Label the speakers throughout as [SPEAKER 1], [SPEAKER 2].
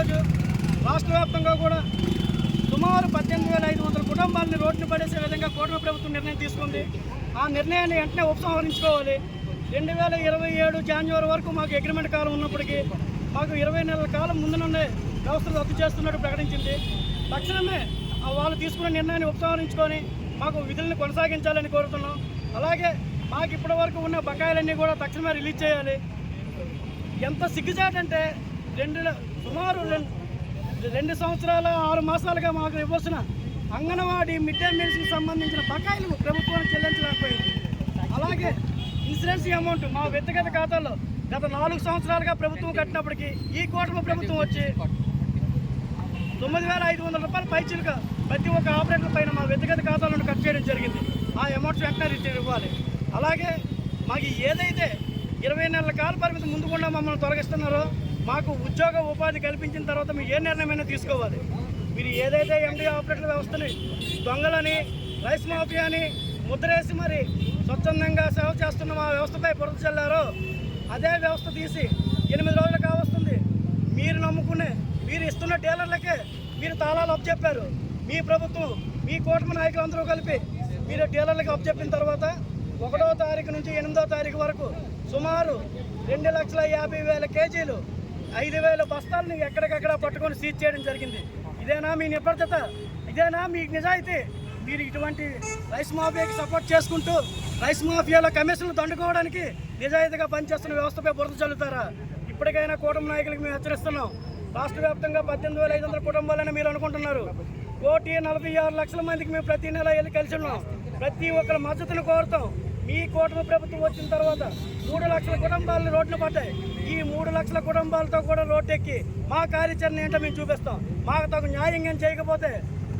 [SPEAKER 1] ఈరోజు రాష్ట్ర వ్యాప్తంగా కూడా సుమారు పద్దెనిమిది వేల ఐదు వందల కుటుంబాలని రోడ్లు పడేసే విధంగా కూటమి ప్రభుత్వం నిర్ణయం తీసుకుంది. ఆ నిర్ణయాన్ని వెంటనే ఉపసంహరించుకోవాలి. రెండు వేల ఇరవై ఏడు జాన్యువరి వరకు మాకు అగ్రిమెంట్ కాలం ఉన్నప్పటికీ మాకు ఇరవై నెలల కాలం ముందు నుండే వ్యవస్థలు రద్దు చేస్తున్నట్టు ప్రకటించింది. తక్షణమే వాళ్ళు తీసుకున్న నిర్ణయాన్ని ఉపసంహరించుకొని మాకు విధులను కొనసాగించాలని కోరుతున్నాం. అలాగే మాకు ఇప్పటి వరకు ఉన్న బకాయిలన్నీ కూడా తక్షణమే రిలీజ్ చేయాలి. ఎంత సిగ్గుచేటంటే రెండు సుమారు రెండు సంవత్సరాల ఆరు మాసాలుగా మాకు ఇవ్వాల్సిన అంగన్వాడీ మిడ్ డే మీల్స్కి సంబంధించిన బకాయిలు ప్రభుత్వం చెల్లించలేకపోయింది. అలాగే ఇన్సూరెన్స్ అమౌంట్ మా వ్యక్తిగత ఖాతాలో గత నాలుగు సంవత్సరాలుగా ప్రభుత్వం కట్టినప్పటికీ ఈ కూటమి ప్రభుత్వం వచ్చి తొమ్మిది వేల ఐదు వందల రూపాయలు పైచీలుగా ప్రతి ఒక్క ఆపరేటర్ పైన మా వ్యక్తిగత ఖాతాలను కట్ చేయడం జరిగింది. ఆ అమౌంట్స్ వెంటనే రిటర్న్ ఇవ్వాలి. అలాగే మాకు ఏదైతే ఇరవై నెలల కాల పరిమితి ముందుకుండా మమ్మల్ని తొలగిస్తున్నారో మాకు ఉద్యోగ ఉపాధి కల్పించిన తర్వాత మీరు ఏ నిర్ణయమైనా తీసుకోవాలి. మీరు ఏదైతే ఎండి ఆపరేటర్ వ్యవస్థని దొంగలని రైస్ మాఫియాని ముద్రేసి మరి స్వచ్ఛందంగా సేవ చేస్తున్న మా వ్యవస్థపై బురద చల్లారో అదే వ్యవస్థ తీసి ఎనిమిది రోజులు కావస్తుంది. మీరు నమ్ముకునే మీరు ఇస్తున్న డీలర్లకే మీరు తాళాలు అప్పచెప్పారు. మీ ప్రభుత్వం మీ కూటమి నాయకులు అందరూ కలిపి మీరు డీలర్లకు అప్పచెప్పిన తర్వాత ఒకటో తారీఖు నుంచి ఎనిమిదో తారీఖు వరకు సుమారు రెండు లక్షల యాభై వేల కేజీలు ఐదు వేల బస్తాలని ఎక్కడికక్కడ పట్టుకొని సీజ్ చేయడం జరిగింది. ఇదేనా మీ నిబద్ధత? ఇదేనా మీ నిజాయితీ? మీరు ఇటువంటి రైస్ మాఫియాకి సపోర్ట్ చేసుకుంటూ రైస్ మాఫియాలో కమిషన్లు దండుకోవడానికి నిజాయితీగా పనిచేస్తున్న వ్యవస్థపై బురద చల్లుతారా? ఇప్పటికైనా కూటమి నాయకులకు మేము హెచ్చరిస్తున్నాం. రాష్ట్ర వ్యాప్తంగా పద్దెనిమిది వేల ఐదు వందల కుటుంబాలని మీరు అనుకుంటున్నారు. కోటి నలభై ఆరు లక్షల మందికి మేము ప్రతి నెల వెళ్ళి కలిసి ఉన్నాం. ప్రతి ఒక్కరి మద్దతును కోరుతాం. మీ కూటమి ప్రభుత్వం వచ్చిన తర్వాత మూడు లక్షల కుటుంబాలను రోడ్డున పడ్డాయి. ఈ మూడు లక్షల కుటుంబాలతో కూడా రోడ్డెక్కి మా కార్యాచరణ ఏంటో మేము చూపిస్తాం. మాకు తగు న్యాయం ఏం చేయకపోతే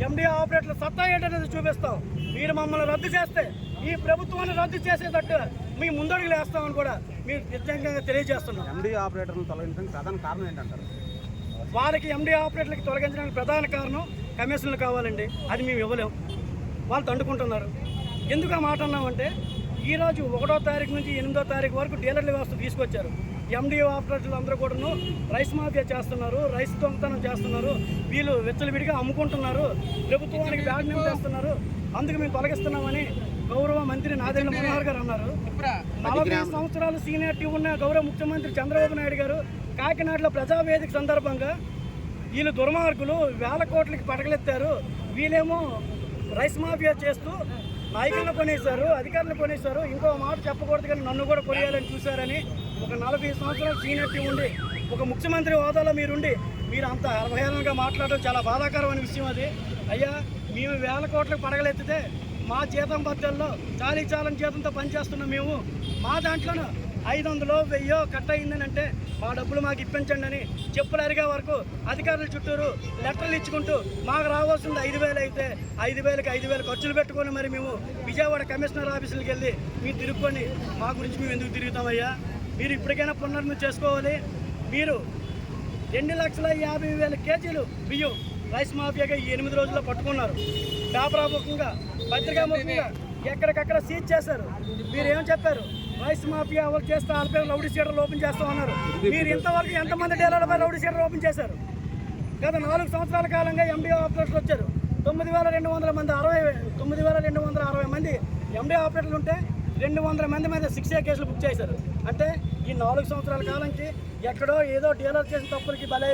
[SPEAKER 1] ఎండి ఆపరేటర్ల సత్తా ఏంటనేది చూపిస్తాం. మీరు మమ్మల్ని రద్దు చేస్తే ఈ ప్రభుత్వాన్ని రద్దు చేసేటట్టు మీ ముందడుగులు వేస్తామని కూడా మీరు నిజంగా తెలియజేస్తున్నాం.
[SPEAKER 2] ఎండి ఆపరేటర్లను తొలగించడానికి ప్రధాన కారణం ఏంటంటారు?
[SPEAKER 1] వాళ్ళకి ఎండి ఆపరేటర్లకి తొలగించడానికి ప్రధాన కారణం కమిషన్లు కావాలండి. అది మేము ఇవ్వలేం. వాళ్ళు తండుకుంటున్నారు. ఎందుకు ఆ మాట అన్నామంటే ఈరోజు ఒకటో తారీఖు నుంచి ఎనిమిదో తారీఖు వరకు డీలర్ల వ్యవస్థ తీసుకొచ్చారు. ఎండిఓ ఆపరేటర్లు అందరూ కూడాను రైస్ మాఫియా చేస్తున్నారు రైస్ దొంగతనం చేస్తున్నారు వీళ్ళు విచ్చలవిడిగా అమ్ముకుంటున్నారు ప్రభుత్వానికి బ్యాగ్ నేమ్ చేస్తున్నారు. అందుకు మేము తొలగిస్తున్నామని గౌరవ మంత్రి నాదేంద్ర మనోహర్ గారు అన్నారు. నలభై సంవత్సరాలు సీనియారిటీ ఉన్న గౌరవ ముఖ్యమంత్రి చంద్రబాబు నాయుడు గారు కాకినాడలో ప్రజావేదిక సందర్భంగా వీళ్ళు దుర్మార్గులు వేల కోట్లకి పడగలెత్తారు. వీళ్ళేమో రైస్ మాఫియా చేస్తూ నాయకులను కొనేశారు అధికారులను కొనేశారు. ఇంకో మాట చెప్పకూడదు కానీ నన్ను కూడా కొనేయాలని చూశారని ఒక నలభై సంవత్సరాలు సీనియర్టీ ఉండి ఒక ముఖ్యమంత్రి హోదాలో మీరుండి మీరు అంత అవహేళనగా మాట్లాడడం చాలా బాధాకరమైన విషయం అది. అయ్యా మేము వేల కోట్లకు పడగలెత్తితే మా జీతం బద్దల్లో చాలీ చాలని జీతంతో పనిచేస్తున్నాం మేము. మా దాంట్లోనూ ఐదు వందలు వెయ్యో కట్ అయిందని అంటే మా డబ్బులు మాకు ఇప్పించండి అని చెప్పులు అరిగే వరకు అధికారుల చుట్టూరు లెటర్లు ఇచ్చుకుంటూ మాకు రావాల్సింది ఐదు వేలు అయితే ఐదు వేలకు ఐదు వేలు ఖర్చులు పెట్టుకొని మరి మేము విజయవాడ కమిషనర్ ఆఫీసులకు వెళ్ళి మీరు తిరుక్కొని మా గురించి మేము ఎందుకు తిరుగుతామయ్యా? మీరు ఇప్పటికైనా పునర్మి చేసుకోవాలి. మీరు రెండు లక్షల యాభై వేల కేజీలు బియ్యం రైస్ మాఫియాగా ఎనిమిది రోజుల్లో పట్టుకున్నారు. పేపరాముఖంగా పత్రికాముఖంగా ఎక్కడికక్కడ సీజ్ చేశారు. మీరు చెప్పారు? రైస్ మాఫియా వాళ్ళు చేస్తే వాళ్ళ పేరు రౌడీ షీటర్లు ఓపెన్ చేస్తామన్నారు మీరు ఇంతవరకు ఎంతమంది డీలర్లపై రౌడీ షీటర్ ఓపెన్ చేశారు? గత నాలుగు సంవత్సరాల కాలంగా ఎండి ఆపరేటర్లు వచ్చారు. తొమ్మిది వేల రెండు వందల మంది అరవై తొమ్మిది వేల రెండు వందల అరవై మంది ఎండి ఆపరేటర్లు ఉంటే రెండు వందల మంది మీద సిక్స్ ఏ కేసులు బుక్ చేశారు. అంటే ఈ నాలుగు సంవత్సరాల కాలంకి ఎక్కడో ఏదో డీలర్ చేసిన తప్పులకి బలై